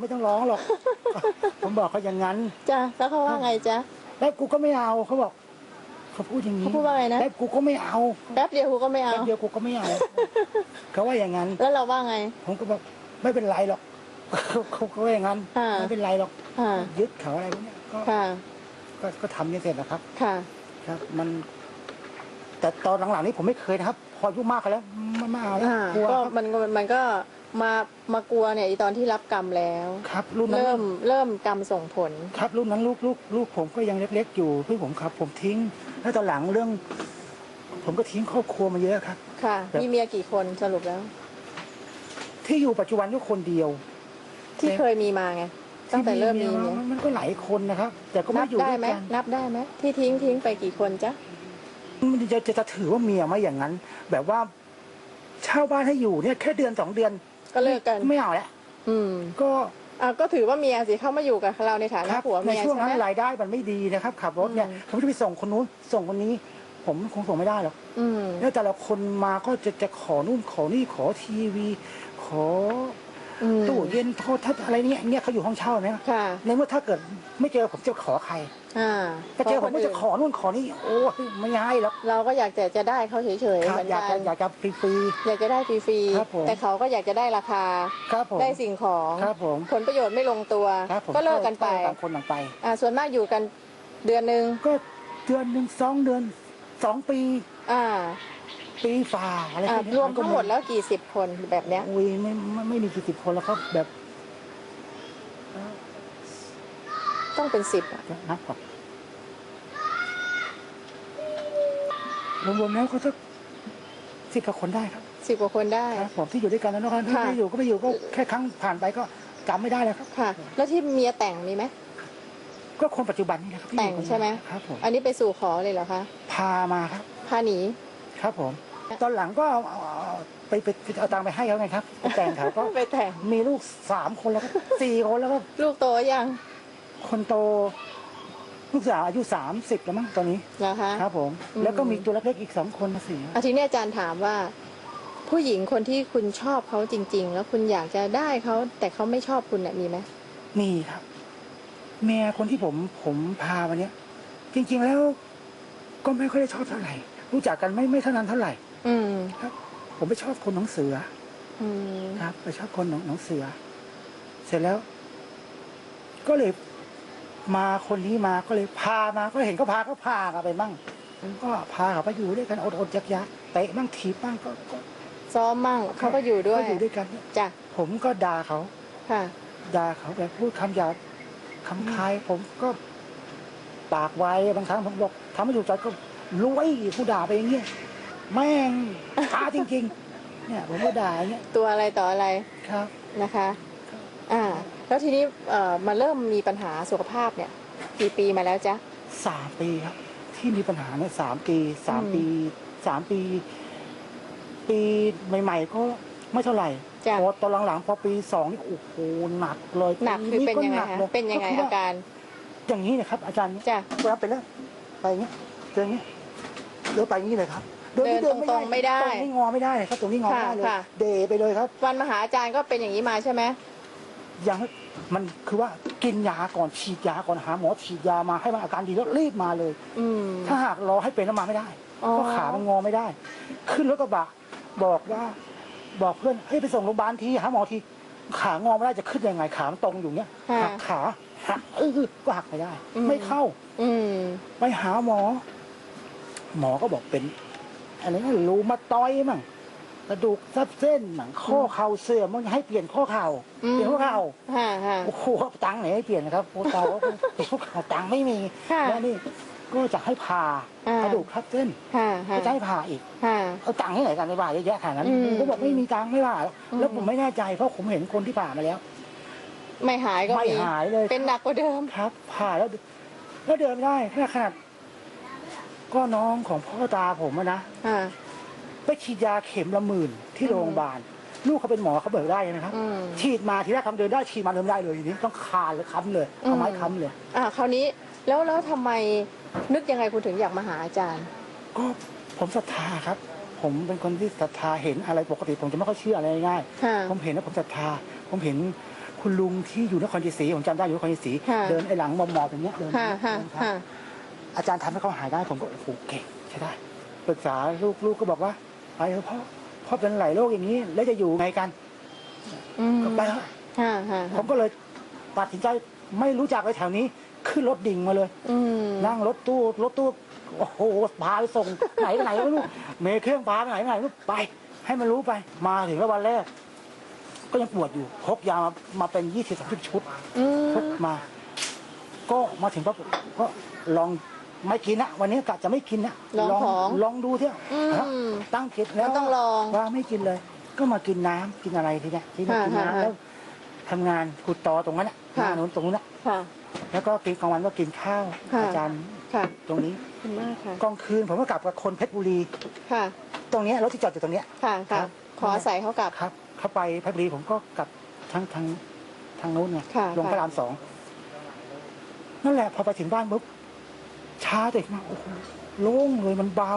ไม่ต้องร้องหรอก ผมบอกเขาอย่างนั้นจ้ะแล้วเขาว่าไงจ๊ะแล้วกูก็ไม่เอาเขาบอกเขาพูดอย่างนี้เขาพูดว่าไงนะแล้วกูก็ไม่เอาแป๊บเดียวครูก็ไม่เอาแป๊บเดียวกูก็ไม่เอาเขาว่าอย่างนั้น แล้วเราว่าไง ผมก็บอกไม่เป็นไรหรอกเขาเขาว่าอย่างนั้นอ่าไม่เป็นไรหรอกค่ะยึดเขาอะไรพวกเนี้ยก็ค่ะก็ก็ทำจนเสร็จแล้วครับ ค่ะ ครับ มัน แต่ตอนหลังๆนี้ผมไม่เคยนะครับ พออายุมากกันแล้วไม่ไม่เอาแล้วอ่ากลัวก็ครับมันก็มันก็ มามากลัวเนี่ยอีตอนที่รับกรรมแล้วครับรุ่นนั้นเริ่มเริ่มกรรมส่งผล ครับรุ่นนั้นลูกลูกลูกผมก็ยังเล็กๆอยู่พี่ผมครับ ผมทิ้ง แล้วตอนหลังเรื่อง ผมก็ทิ้งครอบครัวมาเยอะครับ ค่ะครับมีเมียกี่คนสรุปแล้ว ที่อยู่ปัจจุบันก็คนเดียวที่แต่เคยมีมาไงตั้งแต่เริ่มมีที่เมียมันก็หลายคนนะครับ แต่ก็ไม่นับอยู่ได้ด้วยไหมกัน นับได้ไหมที่ทิ้งทิ้งไปกี่คนจ๊ะมันจะจะจะถือว่าเมียไหมอย่างนั้น แบบว่าเช่าบ้านให้อยู่เนี่ยแค่เดือนสองเดือน ก็เลิกกัน ไม่เอาแล้วอืมก็อ่าก็ถือว่าเมียสิเข้ามาอยู่กับเราในฐาคนะรับผัวในเมียช่วงใช่นั้นไหม รายได้มันไม่ดีนะครับขับรถเนี่ยอืม ผมจะไปส่งคนนู้นส่งคนนี้ ผมคงส่งไม่ได้หรอกอืม แล้วแต่ละคนมาก็จะจะขอนู่นขอนี่ขอทีวี ขออืม ตู้เย็นโทรทัศน์อะไรเนี่ยเนี่ยเขาอยู่ห้องเช่าไหมค่ะในเมื่อถ้าเกิดไม่เจอผมจะขอใครอ่าถ้าเจอผมนก็จะขอนู่นขอนี่โอ้ยไม่ให้หรอกเราก็อยากจะจะได้เขาเฉยๆครับเหมือนอยากกัจะนอยากจะฟรีอยากจะได้ฟรีครับผมๆแต่เขาก็อยากจะได้ราคาๆครับผมได้สิ่งของครับผมผลประโยชน์ไม่ลงตัวครับผมก็เลิกกันไปต่างคนต่างไปอ่าส่วนมากอยู่กันเดือนหนึ่งก็เดือนหนึ่งสองเดือนสองปี อ่า ปีฝ่าอะไรอ่าพวกนี้รวมทั้งหมดแล้วกี่สิบคนแบบเนี้ยอุ้ยไม่ไม่ไม่มีกี่สิบคนแล้วครับแบบต้องเป็นสิบอะเดี๋ยวนับก่อนรวมๆแล้วก็สักสิบกว่าคนได้ครับสิบกว่าคนได้ครับผมที่อยู่ด้วยกันแล้วนะครับที่ค่ะไม่อยู่ก็ไม่อยู่ก็แค่ครั้งผ่านไปก็จำไม่ได้แล้วครับค่ะ แล้วที่เมียแต่งมีไหมก็คนปัจจุบันนี่นะครับที่แต่งอยู่กันใช่ไหมครับผมอันนี้ไปสู่ขอเลยเหรอคะพามาครับพาหนีครับผม ตอนหลังก็เอาเอาเอาไปไปไปเอาตังค์ไปให้เขาไงครับไปแต่งเขาก็ ไปแต่งมีลูกสามคนแล้วครับสี่คนแล้วก็ลูกโตยังคนโต ลูกสาวอายุสามสิบแล้วมั้งตอนนี้เหรอคะ ครับ ผม อืม แล้วก็มีตัวเล็กๆอีกสองคนมาสี่อาทีนี้อาจารย์ถามว่า ผู้หญิงคนที่คุณชอบเขาจริง ๆ แล้วคุณอยากจะได้เขาแต่เขาไม่ชอบคุณเนี่ยมีไหมมีครับ เมียคนที่ผมผมพามาเนี้ย จริง ๆแล้ว ก็ไม่ค่อยได้ชอบเท่าไหร่รู้จักกันไม่ไม่เท่านั้นเท่าไหร่ อืมครับ ผมไปชอบคนหนองเสือ อืมครับไปชอบคนหนองหนองเสือ เสร็จแล้ว ก็เลยมาคนนี้มาก็เลยพามา ก็เห็นเขาพาก็พากันไปมั่งก็พาเขาไปอยู่ด้วยกันอดอดยักยักๆเตะมั่งถีบมั่งก็ก็ซ้อมมั่งเขาก็อยู่ด้วยก็อยู่ด้วยกันเนี่ยจ้ะผมก็ด่าเขาค่ะด่าเขาแบบพูดคำหยาบคำคาย ผมก็ปากไวบางครั้งผมบอกทำไม่ถูกใจก็รวยผู้ด่าไปอย่างเงี้ย แม่งช้าจริง ๆ เนี่ยผมก็ด่าอย่างเงี้ยตัวอะไรต่ออะไรครับ นะคะ อ่า แล้วทีนี้เอ่อมาเริ่มมีปัญหาสุขภาพเนี่ยกี่ปีมาแล้วจ๊ะ สามปีครับ ที่มีปัญหาเนี่ยสามปีสามอืม ปีสามปี ปีใหม่ ๆ ก็ไม่เท่าไหร่จ้ะพอตอนหลังๆพอปีสองนี่โอ้โหหนักเลยหนักคือเป็นยังไงก็คะลเป็นยังไงคือาว่าการอย่างนี้นะครับ อาจารย์จ้ะเวลาไปแล้วไปอย่างเงี้ยเดินอย่างเงี้ยเดินไปอย่างนี้เลยครับ เดินที่ตรงๆไม่ได้ ตรงนี้งอไม่ได้ครับตรงนี้งอไม่ได้เลยค่ะค่ะ เดไปเลยครับ วันมาหาอาจารย์ก็เป็นอย่างนี้มาใช่ไหม ยังมันคือว่ากินยาก่อนฉีดยาก่อนหาหมอฉีดยามาให้มันอาการดีแล้วรีบมาเลย อืม ถ้าหากรอให้เป็นแล้วมาไม่ได้อ๋อเพราะขามันงอไม่ได้ ขึ้นรถกระบะบอกว่า บอกเพื่อนเฮ้ยไปส่งโรงพยาบาลทีหาหมอทีขางอไม่ได้จะขึ้นยังไงขามันตรงอยู่เนี้ยค่ะหักขาหักเออก็หักไม่ได้ อืม ไม่เข้าอืม ไปหาหมอ หมอก็บอกเป็น อะไรนะรูมาตอยด์มั่งกระดูกทับเส้นหนังข้อเข่าเสื่อมมันให้เปลี่ยนข้อเข่าอืม เปลี่ยนข้อเข่าฮ่าฮ่าโอ้โหตังค์ไหนให้เปลี่ยนนะครับโอ้เตาเปลี่ยนข้อเข่าตังค์ไม่มีค่ะแล้วนี่ก็จะให้ผ่าอ่ากระดูกทับเส้นฮ่าฮ่าก็จะให้ผ่าอีกฮ่าเอาตังค์ที่ไหนกันในบ่าเยอะแยะขนาดนั้นอืมผมก็บอกไม่มีตังค์ไม่ว่าหรอกอืม แล้วผมไม่แน่ใจเพราะผมเห็นคนที่ผ่ามาแล้ว ไม่หายก็ไม่มีหายเลย เป็นหนักกว่าเดิม ครับผ่าแล้ว แล้วเดินไม่ได้ขนาดขนาด ก็น้องของพ่อตาผมอะนะอ่า ไปฉีดยาเข็มละหมื่นที่อืมโรงพยาบาล ลูกเขาเป็นหมอเขาเบิกได้นะครับ อืม ฉีดมาทีแรกทำเดินได้ฉีดมาเดินไม่ได้เลยทีนี้ต้องคานเลยค้ำเลยเอาไม้อืมค้ำเลย อ่าคราวนี้แล้วแล้วทำไมนึกยังไงคุณถึงอยากมาหาอาจารย์ ก็ผมศรัทธาครับ ผมเป็นคนที่ศรัทธาเห็นอะไรปกติ ผมจะไม่ค่อยเชื่ออะไรง่ายค่ะๆผมเห็นแล้วผมศรัทธา ผมเห็นคุณลุงที่อยู่นครชัยศรีผมจำได้อยู่นครชัยศรีค่ะ เดินไอ้หลังมอมๆอย่างเงี้ยเดินค่ะค่ะเดินครับค่ะ อาจารย์ทำให้เขาหายได้ผมก็โอ้โหเก่งใช่ได้ปรึกษาลูกลูกก็บอกว่าไปเถอะพ่อพ่อเป็นหลายโรคอย่างนี้ แล้วจะอยู่ไงกันอืมก็ไปเถอะค่ะค่ะผมก็เลยตัดสินใจไม่รู้จักเลยแถวนี้ขึ้นรถดิ่งมาเลยอืมนั่งรถตู้รถตู้โอ้โหพาไปส่งไหนไปไหนไม่รู้เมย์เครื่องพาไปไหนไปไหนไม่รู้ไป ให้มันรู้ไป มาถึงแล้ววันแรก ก็ยังปวดอยู่พกยามามาเป็นยี่สิบสามสิบชุดอืพกมมา ก็มาถึงปั๊บก็ลอง ไม่กินนะวันนี้กะจะไม่กินนะลองของลองดูเถอะอืม ตั้งจิตแล้วก็ต้องลอง ว่าไม่กินเลย ก็มากินน้ำกินอะไรทีเนี้ยที่นี่ค่ะกินค่ะน้ำแล้วทำงานขุดตอตรงนั้นน่ะหค่ะ น้านู้นตรงนู้นน่ะค่ะ แล้วก็กินกลางวันก็กินข้าวค่ะ อาจารย์ค่ะตรงนี้ขอบคุณมากค่ะ กลางคืนผมก็กลับกับคนเพชรบุรี ค่ะ ตรงเนี้ยรถที่จอดอยู่ตรงเนี้ย ค่ะครัค่ะบ ขออาศัยเขากลับ ครับ เข้าไปเพชรบุรีผมก็กลับทางทางทางนู้นไงค่ะลงพระรามสองนั่นแหละพอไปถึงบ้านปุ๊บ ช้าเด็กมากโอ้โหโล่งเลยมันเบา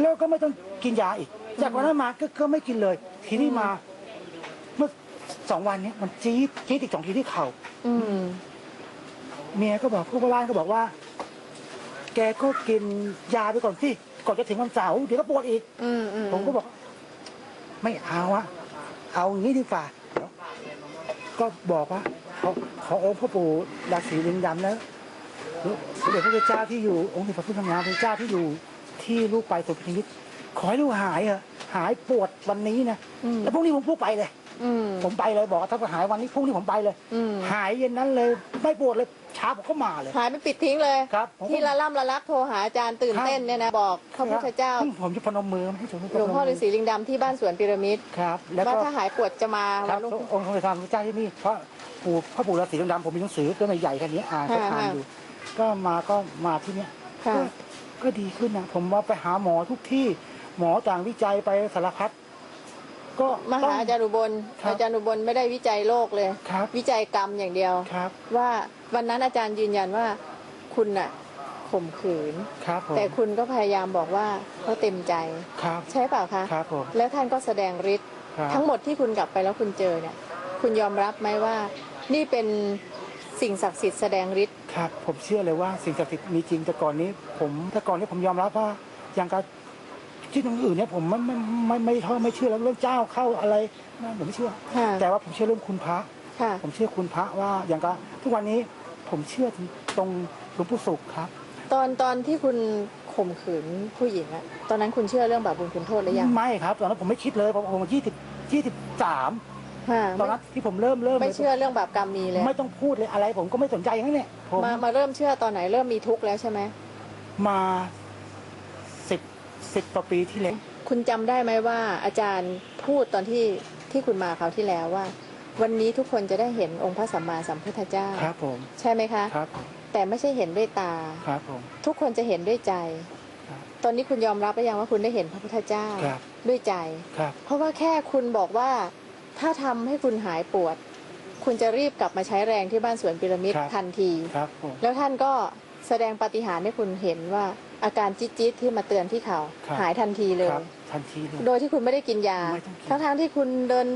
แล้วก็ไม่ต้องกินยาอีก จากวันนั้นมาก็ก็ไม่กินเลย ทีนี้มา เมื่อสองวันเนี้ยมันจี๊ดจี๊ดอีกสองทีที่เข่าอืมเมียก็บอกผู้บ้านก็บอกว่า แกก็กินยาไปก่อนสิก่อนจะถึงวันเสาร์เดี๋ยวก็ปวดอีก อืมอืมผมก็บอก ไม่เอาอะเอาอย่างนี้ดีกว่าเดี๋ยวก็บอกว่าขอขอองค์พ่อปู่ดาสีลิงดำแล้ว สมเด็จพระพุทธเจ้าที่อยู่องค์ที่พระพุทธงามพระเจ้าที่อยู่ที่ลูกไปสุพินิจขอให้ลูกหายเถอะหายปวดวันนี้นะอืมแล้วพรุ่งนี้ผมพูดไปเลยอืมผมไปเลยบอกว่าถ้าหายวันนี้พรุ่งนี้ผมไปเลยอืมหายเย็นนั้นเลยไม่ปวดเลยเช้าผมก็มาเลยหายไปปิดทิ้งเลยครับผมก็ที่ละล่ำละลักโทรหาอาจารย์ตื่นเต้นเนี่ยนะบอกพระพุทธเจ้าผมจะพนมมือให้ผมหลวงพ่อฤาษีลิงดำที่บ้านสวนพีระมิดครับแล้วว่าก็ถ้าหายปวดจะมาครัวับนรุ่งขึ้นองค์พระธรรมเจ้าที่นี่เพราะปู่พ่อปู่ฤาษีดำผมมีหนังสือก็ไม่ใหญ่แค่นี้อ่านก็ค่ะอ่านค่ะอยู่ ก็มาก็มาที่เนี้ยค่ะ ก็ก็ดีขึ้นนะผมว่าไปหาหมอทุกที่ หมอต่างวิจัยไปสารพัดก็มาต้หางอาจารย์อุบลครับ อาจารย์อุบลไม่ได้วิจัยโรคเลย ครับวิจัยกรรมอย่างเดียว ครับว่าวันนั้นอาจารย์ยืนยันว่าคุณน่ะข่มขืน ครับผมแต่คุณก็พยายามบอกว่าเขาเต็มใจ ครับใช่เปล่าคะ ครับผมแล้วท่านก็แสดงฤทธิ์ครับทั้งหมดที่คุณกลับไปแล้วคุณเจอเนี่ย คุณยอมรับไหมว่า นี่เป็นสิ่งศักดิ์สิทธิ์แสดงฤทธิ์ ครับผมเชื่อเลยว่าสิ่งศักดิ์สิทธิ์มีจริงแต่ก่อนนี้ ผมแต่ก่อนนี้ผมยอมรับว่าอย่างการที่ตรงอื่นเนี่ยผมไม่ไม่ไม่ไม่ไม่ไม่เชื่อแล้วเรื่องเจ้าเข้าอะไรนั่นผมไม่เชื่อ ค่ะแต่ว่าผมเชื่อเรื่องคุณพระ ค่ะผมเชื่อคุณพระว่าอย่างก็ทุกวันนี้ผมเชื่อถึงตรงหลวงปู่สุขครับ ตอนตอนที่คุณข่มขืนผู้หญิงอะตอนนั้นคุณเชื่อเรื่องบาปบุญคุณโทษหรือยัง ไม่ครับตอนนั้นผมไม่คิดเลยผมผมยี่สิบยี่สิบสาม ค่ะตอนนั้นที่ผมเริ่มเริ่มไม่เชื่อเรื่องบาปกรรมมีเลยไม่ต้องพูดเลยอะไร ผมก็ไม่สนใจอย่างนั้นเนี่ยผมมามาเริ่มเชื่อตอนไหนเริ่มมีทุกข์แล้วใช่ไหมมาสิบสิบต่อปีที่แล้วคุณจำได้ไหมว่า อาจารย์พูดตอนที่ที่คุณมาคราวที่แล้วว่า วันนี้ทุกคนจะได้เห็นองค์พระสัมมาสัมพุทธเจ้าครับผมใช่ไหมคะครับแต่ไม่ใช่เห็นด้วยตาครับผมทุกคนจะเห็นด้วยใจครับตอนนี้คุณยอมรับหรือยังว่าคุณได้เห็นพระพุทธเจ้าครับด้วยใจครับเพราะว่าแค่คุณบอกว่า ถ้าทำให้คุณหายปวด คุณจะรีบกลับมาใช้แรงที่บ้านสวนพีระมิดครับ ทันที ครับผมแล้วท่านก็แสดงปาฏิหาริย์ให้คุณเห็นว่าอาการจี๊ดๆที่มาเตือนที่เขา ครับหายทันทีเลย ครับทันทีเลย โดยที่คุณไม่ได้กินยา ไม่ต้องกินทั้งๆที่คุณเดิน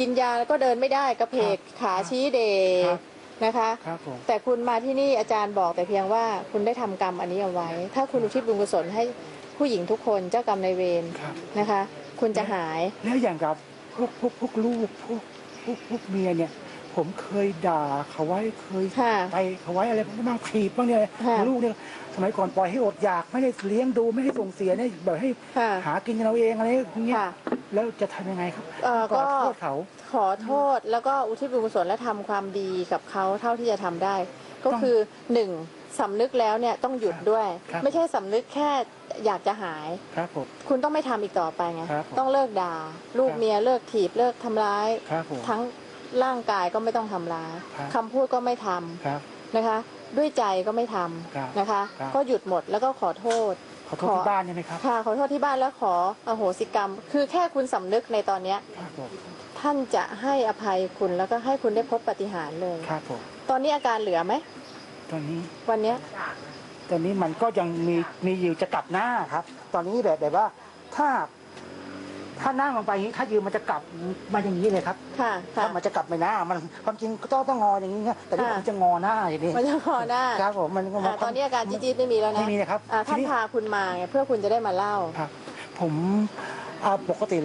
กินยาแล้วก็เดินไม่ได้กระเพกครับขาชี้เดครับ นะคะ ครับผม แต่คุณมาที่นี่อาจารย์บอกแต่เพียงว่าคุณได้ทำกรรมอันนี้เอาไว้ ถ้าคุณอุทิศบุญกุศลให้ผู้หญิงทุกคนเจ้ากรรมนายเวรครับ นะคะ คุณจะหาย แล้วอย่างกับ พวกพวกพวกลูกพวกพวกพวกเมียเนี่ย ผมเคยด่าเขาไว้เคยค่ะไปเขาไว้อะไรบ้างถีบบ้างเนี่ยค่ะ ลูกเนี่ยสมัยก่อนปล่อยให้อดอยากไม่ได้เลี้ยงดูไม่ได้ส่งเสียเนี่ยแบบให้ค่ะ หากินกันเราเองอะไรอย่างเงี้ยค่ะ แล้วจะทำยังไงครับเอ่อขอก็โทษเขา ขอโทษแล้วก็อุทิศบุญกุศลและทำความดีกับเขาเท่าที่จะทำได้ ก็ต้อง คือหนึ่ง สำนึกแล้วเนี่ยต้องหยุดด้วย ครับ ไม่ใช่สำนึกแค่อยากจะหาย ครับผม คุณต้องไม่ทำอีกต่อไปไงครับผมต้องเลิกด่า ลูกครับ เมียเลิกถีบเลิกทำร้าย ครับผม ทั้งร่างกายก็ไม่ต้องทำร้ายครับ คำพูดก็ไม่ทำครับนะคะ ด้วยใจก็ไม่ทำครับนะคะ ครับ ก็หยุดหมดแล้วก็ขอโทษ ขอโทษขอ ที่บ้านใช่ไหมครับ ค่ะขอโทษที่บ้านแล้วขออโหสิกรรม คือแค่คุณสำนึกในตอนเนี้ย ครับผม ท่านจะให้อภัยคุณแล้วก็ให้คุณได้พบปฏิหารย์เลย ครับผม ตอนนี้อาการเหลือไหม ตอนนี้ วันเนี้ยตอนนี้มันก็ยังมีมีอยู่จะกลับหน้าครับ ตอนนี้แบบแบบว่าถ้า ถ้านั่งลงไปอย่างนี้ถ้ายืนมันจะกลับมาอย่างนี้เลยครับค่ะค่ะ ถ้ามันจะกลับไปหน้า มันความจริงก็ต้องต้องงออย่างนี้นะแต่นี่ค่ะผมจะงอหน้าอย่างนี้มันจะคอหน้าครับผมมันก็อ่าตอนนี้อาการจี๊ดๆไม่มีแล้วนะไม่มีนะครับอ่าทีท่านนี้พาคุณมาไงเพื่อคุณจะได้มาเล่า ครับ ผมอ่าปกติแล้ว